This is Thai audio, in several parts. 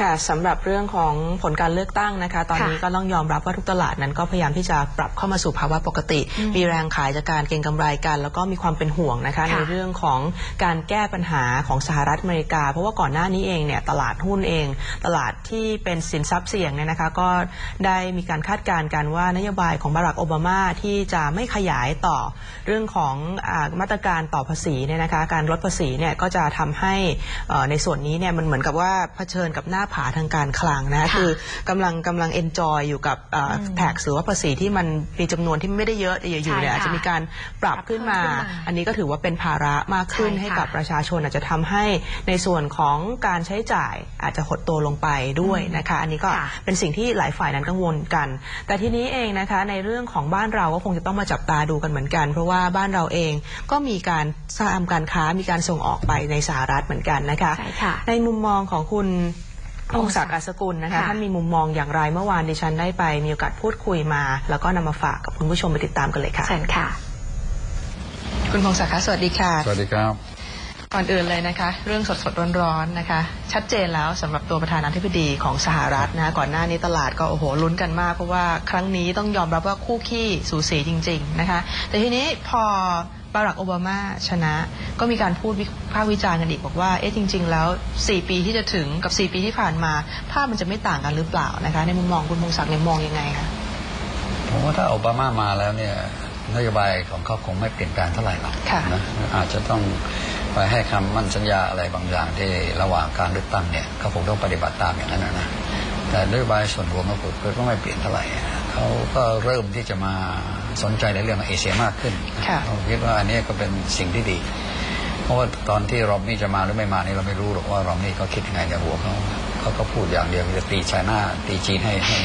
ค่ะสำหรับเรื่องของผลการเลือกตั้งนะคะ ตอนนี้ค่ะก็ต้องยอมรับว่าทุกตลาดนั้นก็พยายามที่จะปรับเข้ามาสู่ภาวะปกติ มีแรงขายจากการเก็งกำไรกัน แล้วก็มีความเป็นห่วงนะคะค่ะในเรื่องของการแก้ปัญหาของสหรัฐอเมริกา เพราะว่าก่อนหน้านี้เองเนี่ยตลาดหุ้นเอง ตลาดที่เป็นสินทรัพย์เสี่ยงเนี่ยนะคะก็ได้มีการคาดการณ์กันว่านโยบายของบารักโอบามาที่จะไม่ขยายต่อเรื่องของอามาตรการต่อภาษีเนี่ยนะคะการลดภาษีเนี่ยก็จะทำให้เอ่อในส่วนนี้เนี่ยมันเหมือนกับว่าเผชิญกับหน้าผาทางการคลังนะคะค่ะคือกำลังกำลังเอนจอยอยู่กับแท็กหรือว่าภาษีที่มันมีจำนวนที่ไม่ได้เยอะแต่อยู่ๆเนี่ยใช่ค่ะอาจจะมีการปรับขึ้นมาปรับเพิ่มขึ้นมา อันนี้ก็ถือว่าเป็นภาระมากขึ้นใช่ค่ะให้กับประชาชนอาจจะทำให้ในส่วนของการใช้จ่ายอาจจะหดตัวลงไปด้วยนะคะ อันนี้ก็ค่ะเป็นสิ่งที่หลายฝ่ายนั้นกังวลกัน แต่ทีนี้เองนะคะในเรื่องของบ้านเราก็คงจะต้องมาจับตาดูกันเหมือนกัน เพราะว่าบ้านเราเองก็มีการทำการค้ามีการส่งออกไปในสหรัฐเหมือนกันนะคะใช่ค่ะในมุมมองของคุณ พงศักดิ์อัศกุลนะคะค่ะท่านมีมุมมองอย่างไรเมื่อวานดิฉันได้ไปมีโอกาสพูดคุยมา แล้วก็นำมาฝากกับคุณผู้ชมไปติดตามกันเลยค่ะเชิญค่ะ คุณพงศักดิ์คะสวัสดีค่ะ สวัสดีครับก่อนอื่นเลยนะคะ เรื่องสดสดๆร้อนๆนะคะ ชัดเจนแล้วสำหรับตัวประธานาธิบดีของสหรัฐนะคะก่อนหน้านี้ตลาดก็โอ้โหลุ้นกันมาก เพราะว่าครั้งนี้ต้องยอมรับว่าคู่ขี้สูสีจริง ๆนะคะ แต่ทีนี้พอบารักโอบามาชนะ ก็มีการพูดวิพากษ์วิจารณ์กันอีกบอกว่าเอ๊ะจริง ๆ แล้ว 4 ปีที่จะถึงกับ 4 ปีที่ผ่านมา ภาพมันจะไม่ต่างกันหรือเปล่านะคะ ในมุมมองคุณพงศักดิ์เนี่ยมองยังไงคะผมว่าถ้าโอบามามาแล้วเนี่ยนโยบายของเขาคงไม่เปลี่ยนแปลงเท่าไหร่หรอกค่ะนะอาจจะต้องไปให้คำมั่นสัญญาอะไรบางอย่างที่ระหว่างการเลือกตั้งเนี่ยเขาคงต้องปฏิบัติตามอย่างนั้นนะนะแต่นโยบายส่วนรวมก็คือก็ไม่เปลี่ยนเท่าไหร่เขาก็เริ่มที่จะมา สนใจในเรื่องเอเชียมากขึ้นค่ะผมคิดว่าอันนี้ก็เป็นสิ่งที่ดี เพราะว่าตอนที่รอมนี่จะมาหรือไม่มานี่เราไม่รู้หรอกว่ารอมนี่เขาคิดยังไงในหัวเขาเขาก็พูดอย่างเดียวจะตีไชน่าตีจีนให้ให้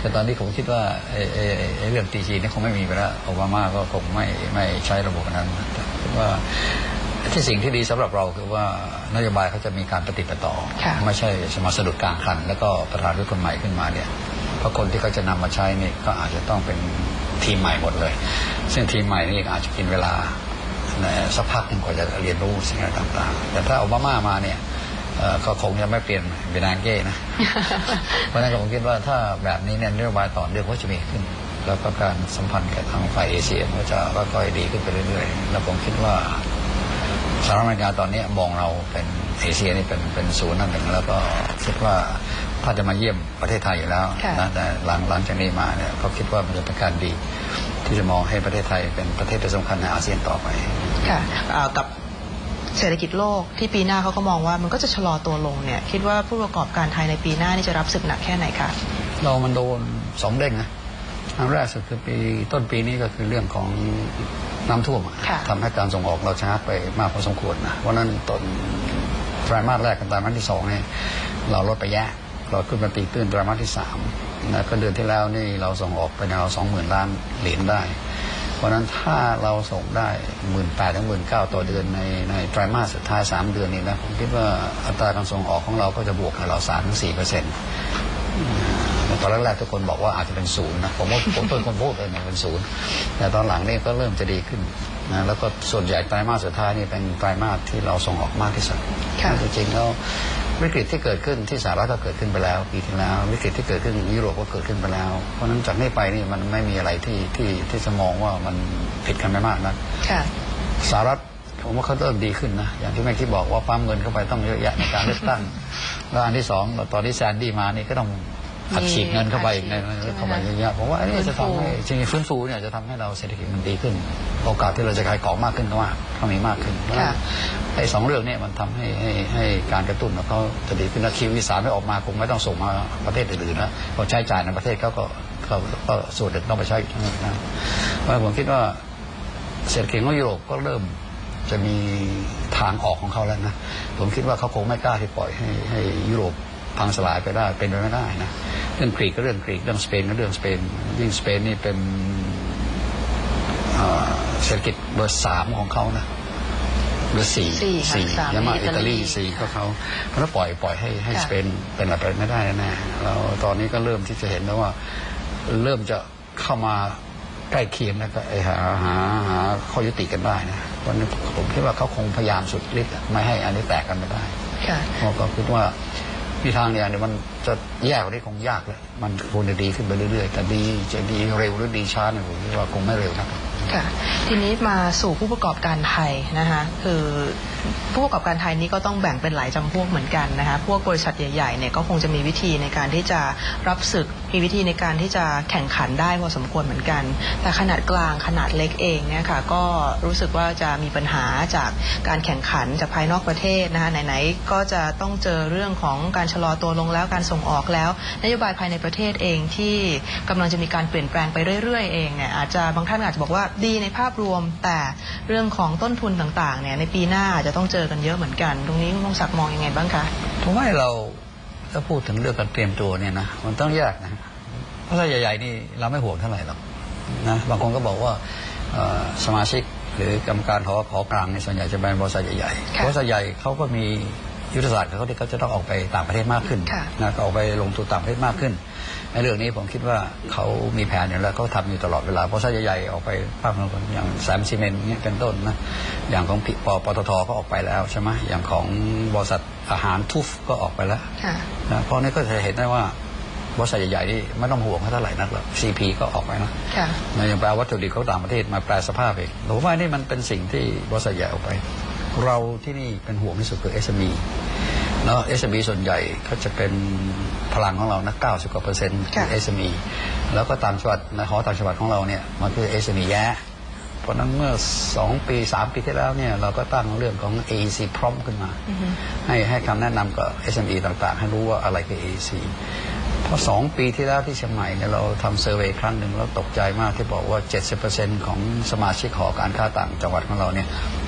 แต่ตอนนี้ผมคิดว่าไอ้ไอ้ไอ้ไอ้เรื่องตีจีนนี่คงไม่มีไปแล้วโอบามาก็คงไม่ไม่ใช้ระบบนั้นแต่คิดว่าที่สิ่งที่ดีสำหรับเราคือว่านโยบายเขาจะมีการปฏิบัติต่อค่ะไม่ใช่สมาสะดุดกลางคัน แล้วก็ประธานด้วยคนใหม่ขึ้นมาเนี่ยเพราะคนที่เขาจะนำมาใช้นี่ก็อาจจะต้องเป็น ทีมใหม่หมดเลย ซึ่งทีมใหม่นี่อาจจะกินเวลาสักพักหนึ่งกว่าจะเรียนรู้สิ่งต่างๆ แต่ถ้าโอบามามาเนี่ยเอ่อก็คงจะไม่เปลี่ยนเบนานเก้นะ เพราะฉะนั้นผมคิดว่าถ้าแบบนี้เนี่ยนโยบายต่อเนื่องก็จะมีขึ้น แล้วก็การสัมพันธ์กับทางฝ่ายเอเชียก็จะค่อยๆดีขึ้นไปเรื่อยๆ แล้วผมคิดว่าสหรัฐอเมริกาตอนนี้มองเราเป็นเอเชียนี่เป็นเป็นศูนย์นั่นเองแล้วก็คิดว่า ถ้าจะมาเยี่ยมประเทศไทยอยู่แล้วค่ะนะแต่หลังหลังจากนี้มาเนี่ยก็คิดว่ามันจะเป็นการดี ที่จะมองให้ประเทศไทยเป็นประเทศที่สำคัญในอาเซียนต่อไปค่ะเอ่อกับเศรษฐกิจโลกที่ปีหน้าเขาก็มองว่ามันก็จะชะลอตัวลงเนี่ยคิดว่าผู้ประกอบการไทยในปีหน้านี่จะรับศึกหนักแค่ไหนคะเรามันโดนสองเด้งนะอันแรกสุดคือปีต้นปีนี้ก็คือเรื่องของน้ำท่วมอะค่ะทำให้การส่งออกเราชะงักไปมากพอสมควรนะเพราะฉะนั้นต้นไตรมาสแรกกับไตรมาสที่สองเนี่ยเราลดไปแย่ เราขึ้นมาตีตื้นไตรมาสที่สามนะก็เดือนที่แล้วนี่เราส่งออกไปแนวสองหมื่นล้านเหรียญได้ เพราะฉะนั้นถ้าเราส่งได้หมื่นแปดถึงหมื่นเก้าต่อเดือนในในไตรมาสสุดท้ายสามเดือนนี้นะผมคิดว่าอัตราการส่งออกของเราก็จะบวกกับเราสามถึงสี่เปอร์เซ็นต์ตอนแรกๆทุกคนบอกว่าอาจจะเป็นศูนย์นะผมว่าผมเป็นคนพูดเลยนะเป็นศูนย์แต่ตอนหลังนี่ก็เริ่มจะดีขึ้นนะแล้วก็ส่วนใหญ่ไตรมาสสุดท้ายนี่เป็นไตรมาสที่เราส่งออกมากที่สุดค่ะจริงๆแล้ว วิกฤตที่เกิดขึ้นที่สหรัฐก็เกิดขึ้นไปแล้วปีที่แล้ว วิกฤตที่เกิดขึ้นยุโรปก็เกิดขึ้นไปแล้ว เพราะฉะนั้นจากนี้ไปนี่มันไม่มีอะไรที่ที่ที่จะมองว่ามันผิดกันไม่มากนะค่ะสหรัฐผมว่าเขาเริ่มดีขึ้นนะ อย่างที่แม่คิดบอกว่าปั๊มเงินเข้าไปต้องเยอะแยะในการเลือกตั้ง แล้วอันที่สองตอนที่แซนดี้มานี่ก็ต้อง อัดฉีดเงินเข้าไปอีกในอัดฉีดเข้าไปใช่ไหมคะเยอะๆผมว่าอันนี้จะทำให้ฟื้นฟูจริงๆฟื้นฟูเนี่ยจะทำให้เราเศรษฐกิจมันดีขึ้น โอกาสที่เราจะขายของมากขึ้นก็มากก็มีมากขึ้นเพราะฉะนั้นไอ้สองเรื่องเนี้มันทำให้ให้ให้การกระตุ้นของเขาจะดีขึ้นแล้วคิววีสามไม่ออกมาคงไม่ต้องส่งมาประเทศอื่นๆนะเพราะใช้จ่ายในประเทศเขาก็เขาก็ส่วนหนึ่งต้องไปใช้อยู่ทั้งนั้นนะเพราะฉะนั้นผมคิดว่าเศรษฐกิจของยุโรปก็เริ่มจะมีทางออกของเขาแล้วนะ ผมคิดว่าเขาคงไม่กล้าที่ปล่อยให้ให้ยุโรป พังสลายไปได้เป็นไปไม่ได้นะเรื่องกรีกก็เรื่องกรีกเรื่องสเปนก็เรื่องสเปนยิ่งสเปนนี่เป็นเอ่อเศรษฐกิจเบอร์สามของเขานะเบอร์สี่สี่ค่ะสี่สามยังมาอิอิตาตาลีลีสี่ก็เขาเพราะฉะนั้นปล่อยปล่อยให้ให้ค่ะสเปนเป็นอะไรไปไม่ได้แน่แล้วตอนนี้ก็เริ่มที่จะเห็นแล้วว่าเริ่มจะเข้ามาใกล้เคียงแล้วก็ไอ้หาหาหาข้อยุติกันได้นะวันนี้ผมคิดว่าเขาคงพยายามสุดฤทธิ์อะไม่ให้อันนี้แตกกันไม่ได้ค่ะเพราะก็คิดว่า มีทางเนี่ยเดี๋ยมันจะแย่กว่านี้คงยากเลยมันคงจะดีขึ้นไปเรื่อยๆ แต่ดีจะดีเร็วหรือดีช้าเนี่ยผมว่าคงไม่เร็วนะครับค่ะทีนี้มาสู่ผู้ประกอบการไทยนะคะคือผู้ประกอบการไทยนี้ก็ต้องแบ่งเป็นหลายจำพวกเหมือนกันนะคะพวกบริษัทใหญ่ๆเนี่ยก็คงจะมีวิธีในการที่จะรับศึกมีวิธีในการที่จะแข่งขันได้พอสมควรเหมือนกัน แต่ขนาดกลางขนาดเล็กเองเนี่ยค่ะก็รู้สึกว่าจะมีปัญหาจากการแข่งขันจากภายนอกประเทศนะคะไหนๆก็จะต้องเจอเรื่องของการชะลอตัวลงแล้วการส่งออกแล้ว นโยบายภายในประเทศเองที่กำลังจะมีการเปลี่ยนแปลงไปเรื่อยๆเองเนี่ยอาจจะบางท่านอาจจะบอกว่าดีในภาพรวม แต่เรื่องของต้นทุนต่างๆเนี่ยในปีหน้าอาจจะต้องเจอกันเยอะเหมือนกัน ตรงนี้คุณพงศักดิ์มองยังไงบ้างคะผมว่าเรา ถ้าพูดถึงเรื่องการเตรียมตัวเนี่ยนะมันต้องแยกนะเพราะถ้าใหญ่ๆนี่เราไม่ห่วงเท่าไหร่หรอกนะบางคนก็บอกว่าเอ่อสมาชิกหรือกรรมการหอหอกลางในยส่วนใหญ่จะเป็นบริษัทใหญ่ๆค่ะบริษัทใหญ่เขาก็มียุทธศาสตร์ของเขาที่เขาจะต้องออกไปต่างประเทศมากขึ้นค่ะนะก็ออกไปลงทุนต่างประเทศมากขึ้น ในเรื่องนี้ผมคิดว่าเขามีแผนอยู่แล้วเขาทำอยู่ตลอดเวลาบริษัทใหญ่ๆออกไปภาคตะวันออกอย่างแซมซีเมนต์เนี่ยเป็นต้นนะอย่างของปปตทก็ออกไปแล้วใช่ไหมอย่างของบริษัทอาหารทุฟก็ออกไปแล้วค่ะนะเพราะนี่ก็จะเห็นได้ว่าบริษัทใหญ่ๆนี่ไม่ต้องห่วงเขาเท่าไหร่นักหรอก CP ก็ออกไปนะค่ะมันยังแปลวัตถุดิบเขาต่างประเทศมาแปลสภาพเองผมว่านี่มันเป็นสิ่งที่บริษัทใหญ่ออกไป เราที่นี่เป็นห่วงที่สุดคือ SME แล้ว SME ส่วนใหญ่เขาจะเป็นพลังของเรานะ90กว่าเปอร์เซ็นต์คือค่ะ SME แล้วก็ต่างจังหวัดในหอต่างจังหวัดของเราเนี่ยมันคือ SME แย่เพราะฉะนั้นเมื่อ 2 ปี 3 ปีที่แล้วเนี่ยเราก็ตั้งเรื่องของ AEC พร้อมขึ้นมาอือฮึให้ให้คำแนะนำกับ SME ต่างๆ ให้รู้ว่าอะไรคือ AEC เพราะสองปีที่แล้วที่เชียงใหม่เนี่ยเราทำเซอร์เวยครั้งหนึ่งแล้วตกใจมากที่บอกว่า 70%ของสมาชิกหอการค้าต่างจังหวัดของเราเนี่ย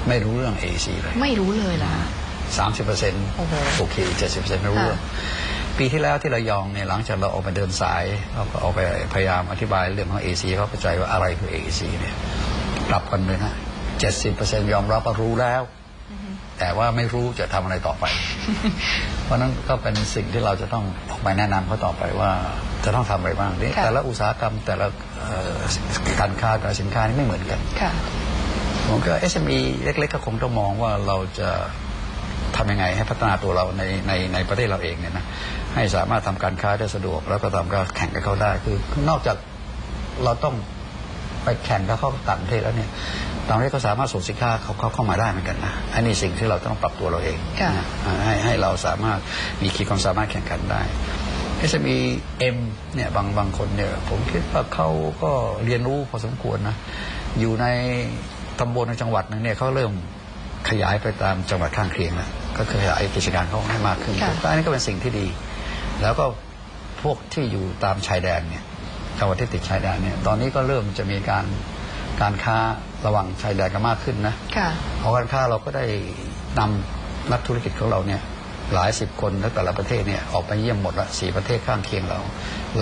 ไม่รู้เรื่อง AEC เลย ไม่รู้เลยล่ะ 30%โอ้โหโอเค70%ไม่รู้เรื่องค่ะปีที่แล้วที่ระยองเนี่ยหลังจากเราออกไปเดินสายเราก็ออกไปพยายามอธิบายเรื่องของ AEC เขาเข้าใจว่าอะไรคือ AEC เนี่ยปรับกันเลยนะ70%ยอมรับว่ารู้แล้ว แต่ว่าไม่รู้จะทำอะไรต่อไป เพราะฉะนั้นก็เป็นสิ่งที่เราจะต้องออกไปแนะนำเขาต่อไปว่าจะต้องทำอะไรบ้างนี่ค่ะแต่ละอุตสาหกรรมแต่ละเอ่อการค้าแต่ละสินค้านี่ไม่เหมือนกันค่ะผมก็ SME เล็กๆก็คงต้องมองว่าเราจะ ทำยังไงให้พัฒนาตัวเราในในในประเทศเราเองเนี่ยนะให้สามารถทำการค้าได้สะดวก แล้วก็ทำการแข่งกับเขาได้ คือนอกจากเราต้องไปแข่งกับเขาต่างประเทศแล้วเนี่ยต่างประเทศก็สามารถส่งสินค้าเขาเขาเข้ามาได้เหมือนกันนะอันนี้สิ่งที่เราต้องปรับตัวเราเองค่ะนะให้ให้เราสามารถมีขีดความสามารถแข่งขันได้ SME M เนี่ยบางบางคนเนี่ยผมคิดว่าเขาก็เรียนรู้พอสมควรนะอยู่ในตำบลในจังหวัดหนึงเนี่ยเขาเริ่มขยายไปตามจังหวัดข้างเคียงแล้ว ก็ขยายกิจการเขาให้มากขึ้นค่ะอันนี้ก็เป็นสิ่งที่ดี แล้วก็พวกที่อยู่ตามชายแดนเนี่ยจังหวัดที่ติดชายแดนเนี่ยตอนนี้ก็เริ่มจะมีการการค้าระหว่างชายแดนกันมากขึ้นนะ ค่ะ หอการค้าเราก็ได้นำนักธุรกิจของเราเนี่ยหลายสิบคนและแต่ละประเทศเนี่ยออกไปเยี่ยมหมดละสี่ประเทศข้างเคียงเรา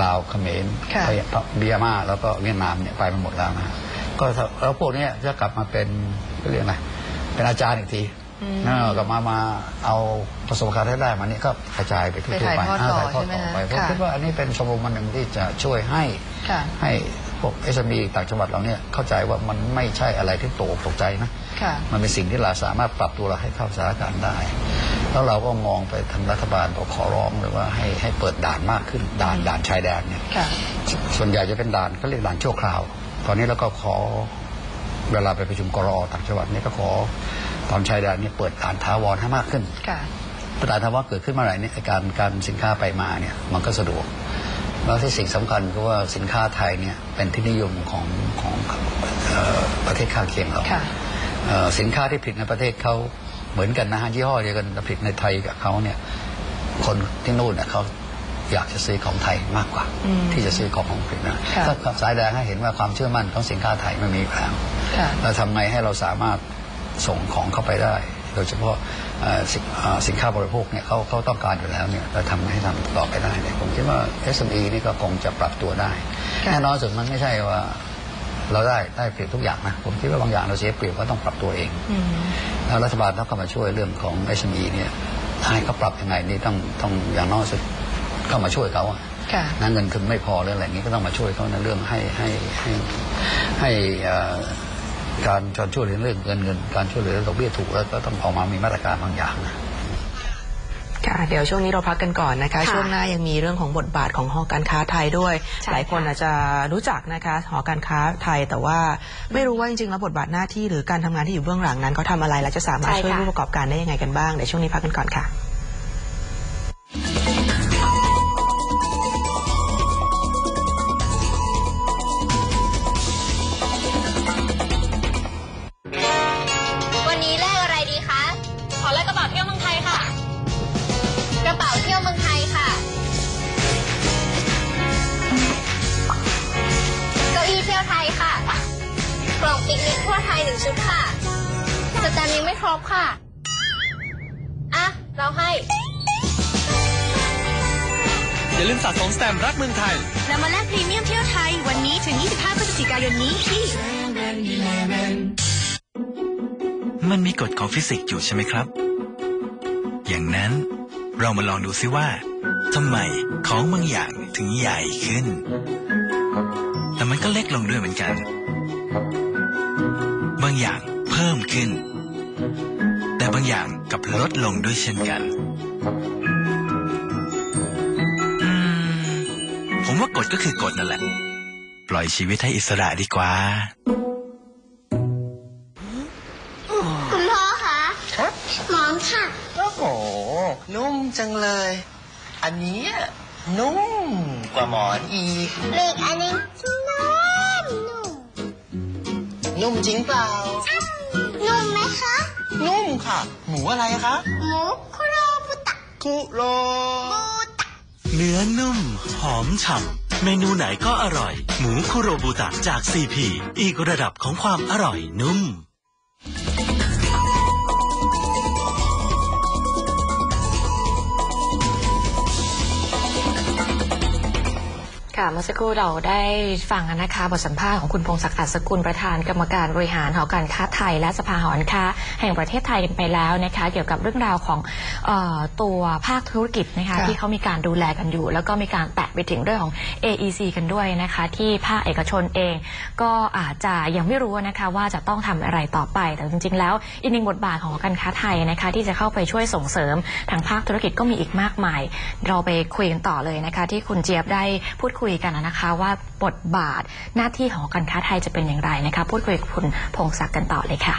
ลาวเขมรค่ะไทยเบียร์มาแล้วก็เวียดนามเนี่ยไปมาหมดแล้วนะฮะก็ถ้าแล้วพวกเนี้ยจะกลับมาเป็นก็เรียกอะไรเป็นอาจารย์อีกทีอืม เออกลับมามาเอาประสบการณ์ที่ได้มาเนี่ยก็กระจายไปทั่วไปๆถ่ายไปทอดต่อถ่ายทอดใช่ไหมต่อไปฮะผมค่ะคิดว่าอันนี้เป็นชมรมมันหนึ่งที่จะช่วยให้ค่ะให้พวก SME ต่างจังหวัดเราเนี่ยเข้าใจว่ามันไม่ใช่อะไรที่ตกอกตกใจนะค่ะมันเป็นสิ่งที่เราสามารถปรับตัวเราให้เข้าสถานการณ์ได้ แล้วเราก็มองไปทางรัฐบาลบอกขอร้องเลยว่าให้ให้เปิดด่านมากขึ้นด่านด่านชายแดนเนี่ยค่ะส่วนใหญ่จะเป็นด่านก็เรียกด่านชั่วคราว ตอนนี้เราก็ขอ เวลาไปประชุมกรอต่างจังหวัดนี่ก็ขอตอนชายแดนนี่เปิดด่านท้าวรให้มากขึ้นค่ะพอด่านท้าวรเกิดขึ้นเมื่อไหร่เนี่ยไอ้การการสินค้าไปมาเนี่ยมันก็สะดวก แล้วที่สิ่งสำคัญก็ว่าสินค้าไทยเนี่ยเป็นที่นิยมของของเอ่อประเทศข้างเคียงเราค่ะเอ่อสินค้าที่ผลิตในประเทศเขาเหมือนกันนะฮะยี่ห้อเดียวกันแต่ผลิตในไทยกับเขาเนี่ยคนที่นู่นเนี่ยเขา อยากจะซื้อของไทยมากกว่าอืมที่จะซื้อของของผลิตนะค่ะถ้าสายแดงให้เห็นว่าความเชื่อมั่นของสินค้าไทยไม่มีอยู่แล้วค่ะเราทำไงให้เราสามารถส่งของเข้าไปได้ โดยเฉพาะเอ่อสินเอ่อสินค้าบริโภคเนี่ยเขาเขาต้องการอยู่แล้วเนี่ยเราทำให้ทำต่อไปได้เนี่ยผมคิดว่า SME นี่ก็คงจะปรับตัวได้ค่ะแน่นอนสุดมันไม่ใช่ว่าเราได้ได้เปรียบทุกอย่างนะผมคิดว่าบางอย่างเราเสียเปรียบก็ต้องปรับตัวเองอืมแล้วรัฐบาลต้องเข้ามาช่วยเรื่องของ SME เนี่ยให้เขาปรับยังไงนี่ต้องต้องอย่างน้อยสุด เข้ามาช่วยเขาอะค่ะนะเงินทุนไม่พอหรืออะไรอย่างนี้ก็ต้องมาช่วยเขาในเรื่องให้ให้ให้ให้เอ่อการการช่วยเหลือเรื่องเงินเงิน การช่วยเหลือเรื่องดอกเบี้ยถูกแล้วก็ต้องออกมามีมาตรการบางอย่างนะค่ะเดี๋ยวช่วงนี้เราพักกันก่อนนะคะค่ะช่วงหน้ายังมีเรื่องของบทบาทของหอการค้าไทยด้วยใช่หลายคนค่ะอาจจะรู้จักนะคะหอการค้าไทย แต่ว่าไม่รู้ว่าจริงๆแล้วบทบาทหน้าที่หรือการทำงานที่อยู่เบื้องหลังนั้นเขาทำอะไรและจะสามารถใช่ช่วยค่ะผู้ประกอบการได้ยังไงกันบ้างเดี๋ยวช่วงนี้พักกันก่อนค่ะ เราให้ อย่าลืมสะสมสแตมป์รักเมืองไทย นำมาแลกพรีเมียมเที่ยวไทย วันนี้ถึง 25 พฤศจิกายนนี้ที่ มันมีกฎของฟิสิกส์อยู่ใช่ไหมครับ อย่างนั้นเรามาลองดูซิว่าทำไมของบางอย่างถึงใหญ่ขึ้น แต่มันก็เล็กลงด้วยเหมือนกัน บางอย่างเพิ่มขึ้น แต่บางอย่าง กลับลดลงด้วยเช่นกันอืมผมว่ากฎก็คือกฎนั่นแหละ ปล่อยชีวิตให้อิสระดีกว่า คุณพ่อคะหมอนค่ะ โอ้โห นุ่มจังเลย อันเนี้ยนุ่มกว่าหมอนอีก เลขอันนี้นุ่มนุ่มนุ่มจริงเปล่า นุ่มไหมคะ นุ่มค่ะ หมูอะไรคะ หมูคุโรบุตะคุโรบูตะเนื้อนุ่ม หอมฉ่ำเมนูไหนก็อร่อย หมูคุโรบุตะจาก CP อีกระดับของความอร่อยนุ่มค่ะเมื่อสักครู่เราได้ฟังนะคะบทสัมภาษณ์ของคุณพงศักดิ์อัศกุลประธานกรรมการบริหารหอการค้า ไทยและสภาหอการค้า แห่งประเทศไทยกันไปแล้วนะคะ เกี่ยวกับเรื่องราวของเออตัวภาคธุรกิจนะคะค่ะที่เขามีการดูแลกันอยู่ แล้วก็มีการแตะไปถึงเรื่องของ AEC กันด้วยนะคะ ที่ภาคเอกชนเอง ก็อาจจะยังไม่รู้นะคะว่าจะต้องทำอะไรต่อไป แต่จริง ๆ แล้วอีกหนึ่งบทบาทของหอการค้าไทยนะคะที่จะเข้าไปช่วยส่งเสริมทางภาคธุรกิจก็มีอีกมากมาย เราไปคุยกันต่อเลยนะคะ ที่คุณเจี๊ยบได้พูดคุยกันนะคะว่าบทบาทหน้าที่ของการค้าไทยจะเป็นอย่างไรนะคะ พูดคุยกับคุณพงศักดิ์กันต่อเลยค่ะ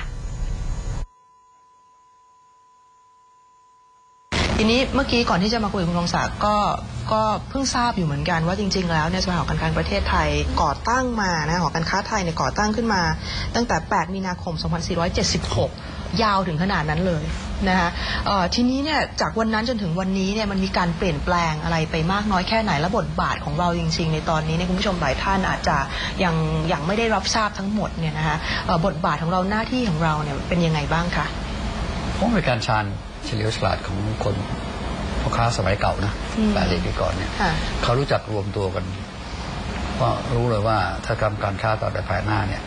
ทีนี้เมื่อกี้ก่อนที่จะมาคุยกับคุณพงศักดิ์ก็ก็เพิ่งทราบอยู่เหมือนกันว่าจริง ๆ แล้วเนี่ยสภาหอการค้าประเทศไทยก่อตั้งมานะหอการค้าไทยเนี่ยก่อตั้งขึ้นมา ตั้งแต่ 8 มีนาคม 2476 ยาวถึงขนาดนั้นเลย นะคะเอ่อทีนี้เนี่ยจากวันนั้นจนถึงวันนี้เนี่ยมันมีการเปลี่ยนแปลงอะไรไปมากน้อยแค่ไหนและบทบาทของเราจริง ๆ ในตอนนี้เนี่ยคุณผู้ชมหลายท่านอาจจะยังยังไม่ได้รับทราบทั้งหมดเนี่ยนะคะเอ่อบทบาทของเราหน้าที่ของเราเนี่ยเป็นยังไงบ้างคะผมเป็นการชาญเฉลียวฉลาดของคนพ่อค้าสมัยเก่านะอืมหลายสิบปีก่อนเนี่ยค่ะเขารู้จักรวมตัวกันเพราะรู้เลยว่าถ้าทำการค้าต่อไปภายหน้าเนี่ย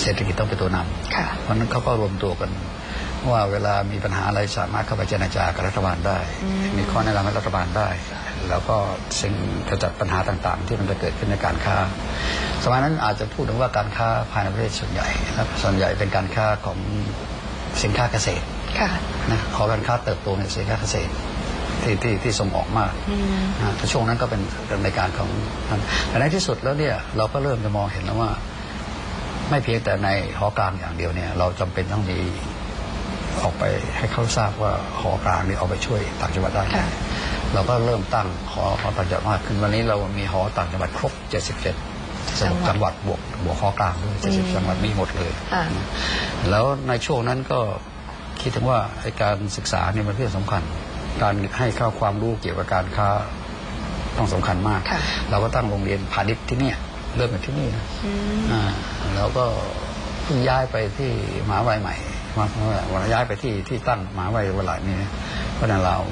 เศรษฐกิจต้องเป็นตัวนำค่ะเพราะฉะนั้นเขาก็รวมตัวกัน ว่าเวลามีปัญหาอะไรสามารถเข้าไปเจรจากับรัฐบาลได้อืมมีข้อแนะนำให้รัฐบาลได้ แล้วก็สิ่งขจัดปัญหาต่างๆ ที่มันจะเกิดขึ้นในการค้า สมัยนั้นอาจจะพูดถึงว่าการค้าภายในประเทศส่วนใหญ่และส่วนใหญ่เป็นการค้าของสินค้าเกษตรค่ะนะขอการค้าเติบโตในสินค้าเกษตรที่ที่ที่ส่งออกมากอืมนะแต่ช่วงนั้นก็เป็นเป็นรายการของนั้นแต่ในที่สุดแล้วเนี่ยเราก็เริ่มจะมองเห็นแล้วว่า ไม่เพียงแต่ในหอกลางอย่างเดียวเนี่ย เราจำเป็นต้องมี ออกไปให้เขาทราบว่าหอกลางนี่เอาไปช่วยต่างจังหวัดได้ค่ะเราก็เริ่มตั้งหอหอต่างจังหวัดมากขึ้นวันนี้เรามีหอต่างจังหวัดครบ 77จังหวัดจังหวัดบวกบวกหอกลางด้วยอืม70จังหวัดมีหมดเลยอ่าแล้วในช่วงนั้นก็คิดถึงว่าไอ้การศึกษาเนี่ยมันเรื่องสำคัญ การให้เข้าความรู้เกี่ยวกับการค้าต้องสำคัญมากค่ะเราก็ตั้งโรงเรียนพาณิชย์ที่เนี่ยเริ่มจากที่นี่นะอืมอ่าแล้วก็เพิ่งย้ายไปที่มหาวิทยาลัยใหม่ มาวันย้ายไปที่ที่ตั้งมหาวิทยาลัยวันหลังนี้ก็นานราว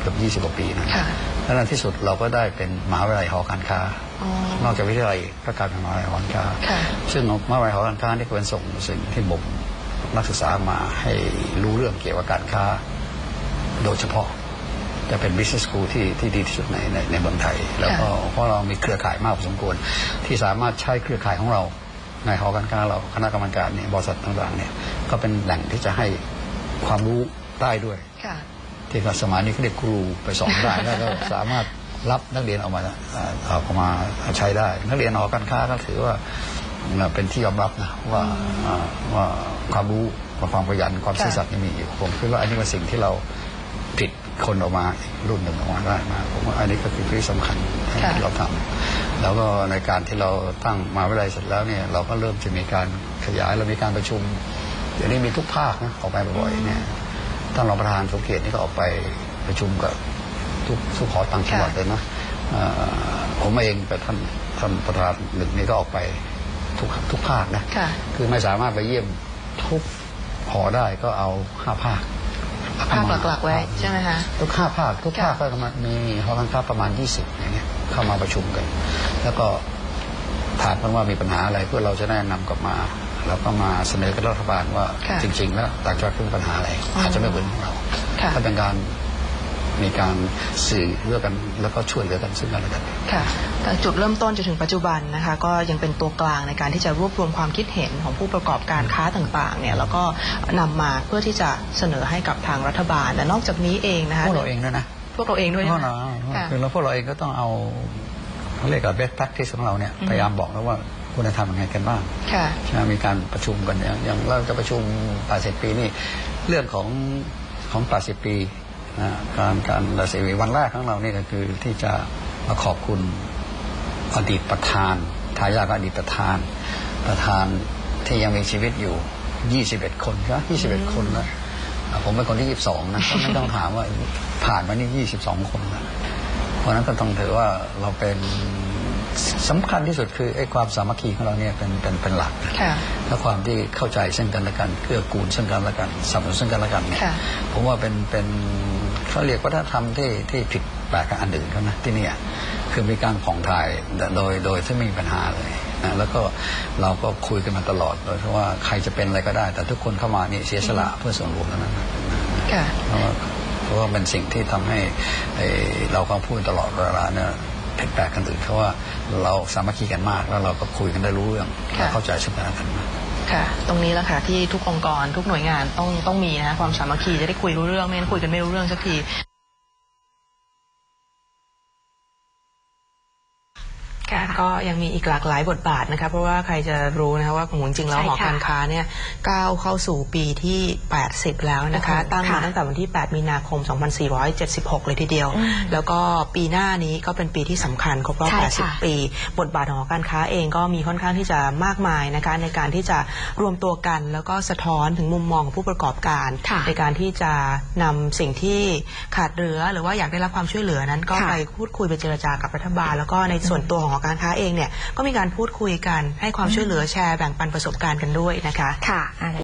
เกือบ20กว่าปีนะค่ะแล้วในที่สุดเราก็ได้เป็นมหาวิทยาลัยหอการค้าอ๋อนอกจากวิทยาลัยก็กลายเป็นมหาวิทยาลัยหอการค้าค่ะซึ่งมหาวิทยาลัยหอการค้านี่ก็เป็นส่งสิ่งที่บ่มนักศึกษามาให้รู้เรื่องเกี่ยวกับการค้า โดยเฉพาะจะเป็น business school ที่ที่ดีที่สุดในในในเมืองไทย แล้วก็เพราะเรามีเครือข่ายมากพอสมควรที่สามารถใช้เครือข่ายของเรา ในหอการค้าเราคณะกรรมการเนี่ยบริษัทต่างๆเนี่ยก็เป็นแหล่งที่จะให้ความรู้ได้ด้วยค่ะที่ก็สมัยนี้เขาเรียกครูไปสอนได้แล้วก็สามารถรับนักเรียนออกมาเอ่อออกมาใช้ได้ นักเรียนหอการค้าก็ถือว่าเป็นที่ยอมรับนะว่าอ่าว่าความรู้ความขยันความซื่อสัตย์ยังมีอยู่ผมคิดว่าอันนี้เป็นสิ่งที่เราผลิตคนออกมาอีกรุ่นหนึ่งออกมาได้มาผมว่าอันนี้ก็คือที่สำคัญค่ะที่เราทำ แล้วก็ในการที่เราตั้งมหาวิทยาลัยเสร็จแล้วเนี่ยเราก็เริ่มจะมีการขยายเรามีการประชุมเดี๋ยวนี้มีทุกภาคนะออกไปบ่อยๆเนี่ยท่านรองประธานสมเกียรตินี่ก็ออกไปประชุมกับทุกทุกหอต่างจังหวัดเลยนะเอ่อผมเองกับท่านท่านประธานหนึ่งนี่ก็ออกไปทุกทุกภาคนะค่ะคือไม่สามารถไปเยี่ยมทุกหอได้ก็เอาห้าภาคภาคหลักๆไว้ใช่ไหมคะทุกห้าภาคทุกค่ะภาคก็ประมาณมีหอการค้าประมาณ 20อย่างเงี้ย เข้ามาประชุมกัน แล้วก็ถามกันว่ามีปัญหาอะไรเพื่อเราจะได้นำกลับมา แล้วก็มาเสนอกับรัฐบาลว่าค่ะจริง ๆ แล้วต่างจังหวัดมีปัญหาอะไรอ๋อออาจจะไม่เหมือนของเราค่ะถ้าเป็นการมีการสื่อเรื่องกันแล้วก็ช่วยเหลือกันซึ่งกันและกันค่ะแต่จุดเริ่มต้นจนถึงปัจจุบันนะคะ ก็ยังเป็นตัวกลางในการที่จะรวบรวมความคิดเห็นของผู้ประกอบการค้าต่างๆเนี่ยแล้วก็นำมาเพื่อที่จะเสนอให้กับทางรัฐบาลและนอกจากนี้เองนะคะพวกเราเองด้วยนะ พวกเราเองด้วยพวกนะเราค่ะคือเราพวกเราเองก็ต้องเอาเขาเรียกกับ best practice ของเราเนี่ยอืมพยายามบอกแล้วว่าควรจะทำยังไงกันบ้างค่ะใช่ไหมมีการประชุมกันอย่างอย่างเราจะประชุม80ปีนี่เรื่องของของ80ปีนะการการ80ปีวันแรกของเรานี่ก็คือที่จะมาขอบคุณอดีตประธานทายาทอดีตประธาน ประธานที่ยังมีชีวิตอยู่ 21 คนครับ21 คนแล้วอะ ผมเป็นคนที่ 22 นะก็ไม่ต้องถามว่าผ่านมานี่ 22 คนแล้วเพราะฉะนั้นก็ต้องถือว่าเราเป็นสำคัญที่สุดคือไอ้ความสามัคคีของเราเนี่ยเป็นเป็นเป็นหลักนะค่ะและความที่เข้าใจซึ่งกันและกันเกื้อกูลซึ่งกันและกันสนับสนุนซึ่งกันและกันเนี่ยค่ะผมว่าเป็นเป็นเขาเรียกวัฒนธรรมที่ที่ผิดแปลกกับอันอื่นเขานะที่เนี่ยคือมีการผ่องถ่ายโดยโดยที่ไม่มีปัญหาเลย นะแล้วก็เราก็คุยกันมาตลอดโดยที่ว่าใครจะเป็นอะไรก็ได้ แต่ทุกคนเข้ามานี่เสียสละเพื่อส่วนรวมเท่านั้นนะค่ะเพราะว่าเพราะว่าเป็นสิ่งที่ทำให้เอ่อเราก็พูดตลอดเวลาเนี่ยผิดแปลกกันอื่นเพราะว่าเราสามัคคีกันมากแล้วเราก็คุยกันได้รู้เรื่องค่ะและเข้าใจซึ่งกันและกันมากค่ะ ตรงนี้แหละค่ะที่ทุกองค์กรทุกหน่วยงานต้องต้องมีนะคะความสามัคคีจะได้คุยรู้เรื่องไม่งั้นคุยกันไม่รู้เรื่องสักที ก็ยังมีอีกหลากหลายบทบาทนะคะเพราะว่าใครจะรู้นะคะว่าของจริงๆแล้วใช่หอค่ะการค้าเนี่ยก้าวเข้าสู่ปีที่ 80 แล้วนะคะ โอ้โหตั้งมาค่ะตั้งแต่วันที่ 8 มีนาคม 2476 เลยทีเดียว อืมแล้วก็ปีหน้านี้ก็เป็นปีที่สำคัญครบรอบ ใช่ค่ะ 80 ปี บทบาทของหอการค้าเองก็มีค่อนข้างที่จะมากมายนะคะในการที่จะรวมตัวกัน แล้วก็สะท้อนถึงมุมมองของผู้ประกอบการ ค่ะในการที่จะนำสิ่งที่ขาดเหลือหรือว่าอยากได้รับความช่วยเหลือนั้นก็ค่ะ ไปพูดคุยไปเจรจากับรัฐบาล แล้วก็ในส่วนตัวของหอการค้าเองเนี่ยก็มีการพูดคุยกันให้ความช่วยเหลือแชร์แบ่งปันประสบการณ์กันด้วยนะคะ ค่ะ